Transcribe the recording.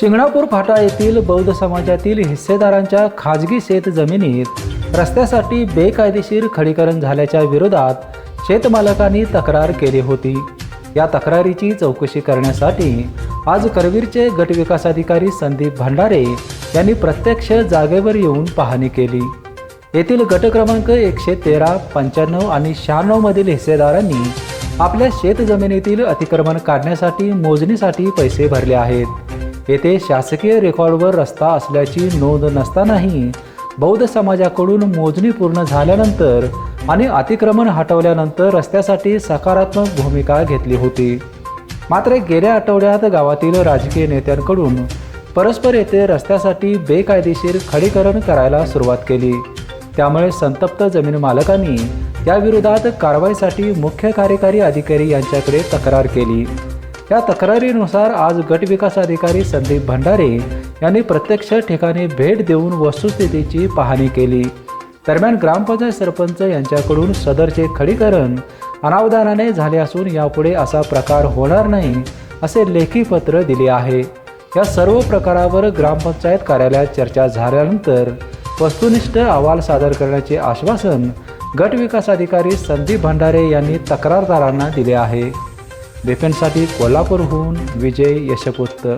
शिंगणापूर फाटा येथील बौद्ध समाजातील हिस्सेदारांच्या खाजगी शेत जमिनीत रस्त्यासाठी बेकायदेशीर खडीकरण झाल्याच्या विरोधात शेतमालकांनी तक्रार केली होती. या तक्रारीची चौकशी करण्यासाठी आज करवीरचे गटविकास अधिकारी संदीप भंडारे यांनी प्रत्यक्ष जागेवर येऊन पाहणी केली. येथील गट क्रमांक एकशे तेरा पंच्याण्णव आणि शहाण्णवमधील हिस्सेदारांनी आपल्या शेतजमिनीतील अतिक्रमण काढण्यासाठी मोजणीसाठी पैसे भरले आहेत. येथे शासकीय रेकॉर्डवर रस्ता असल्याची नोंद नसतानाही बौद्ध समाजाकडून मोजणी पूर्ण झाल्यानंतर आणि अतिक्रमण हटवल्यानंतर रस्त्यासाठी सकारात्मक भूमिका घेतली होती. मात्र गेल्या आठवड्यात गावातील राजकीय नेत्यांकडून परस्पर येथे रस्त्यासाठी बेकायदेशीर खडीकरण करायला सुरुवात केली. त्यामुळे संतप्त जमीन मालकांनी याविरोधात कारवाईसाठी मुख्य कार्यकारी अधिकारी यांच्याकडे तक्रार केली. या तक्रारीनुसार आज गटविकास अधिकारी संदीप भंडारे यांनी प्रत्यक्ष ठिकाणी भेट देऊन वस्तुस्थितीची पाहणी केली. दरम्यान ग्रामपंचायत सरपंच यांच्याकडून सदरचे खडीकरण अनावधानाने झाले असून यापुढे असा प्रकार होणार नाही असे लेखी पत्र दिले आहे. या सर्व प्रकारावर ग्रामपंचायत कार्यालयात चर्चा झाल्यानंतर वस्तुनिष्ठ अहवाल सादर करण्याचे आश्वासन गट विकास अधिकारी संदीप भंडारे यांनी तक्रारदारांना दिले आहे. बिपिनसाठी कोल्हापूरहून विजय यशपुत्र